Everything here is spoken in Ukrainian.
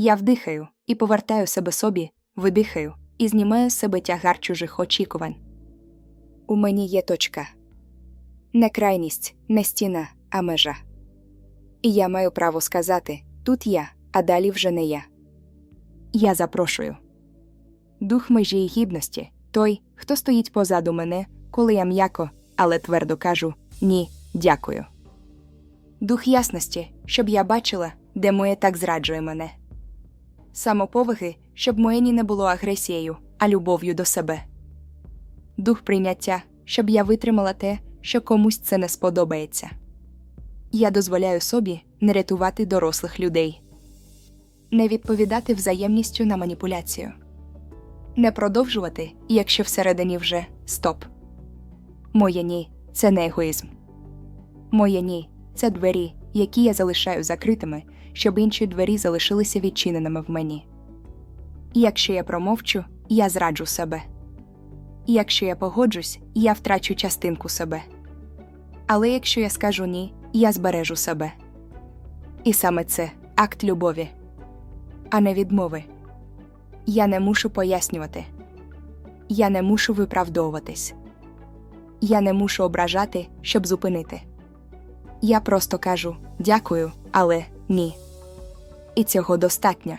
Я вдихаю і повертаю себе собі, видихаю і знімаю з себе тягар чужих очікувань. У мені є точка. Не крайність, не стіна, а межа. І я маю право сказати тут я, а далі вже не я. Я запрошую. Дух межі й гідності той, хто стоїть позаду мене, коли я м'яко, але твердо кажу ні, дякую. Дух ясності, щоб я бачила, де моє так зраджує мене. Самоповаги, щоб моє ні не було агресією, а любов'ю до себе. Дух прийняття, щоб я витримала те, що комусь це не сподобається. Я дозволяю собі не рятувати дорослих людей, не відповідати взаємністю на маніпуляцію, не продовжувати, якщо всередині вже стоп. Моє ні це не егоїзм. Моє ні це двері, які я залишаю закритими, щоб інші двері залишилися відчиненими в мені. Якщо я промовчу, я зраджу себе. Якщо я погоджусь, я втрачу частинку себе. Але якщо я скажу ні, я збережу себе. І саме це акт любові, а не відмови. Я не мушу пояснювати. Я не мушу виправдовуватись. Я не мушу ображати, щоб зупинити. Я просто кажу дякую, але ні. І цього достатньо.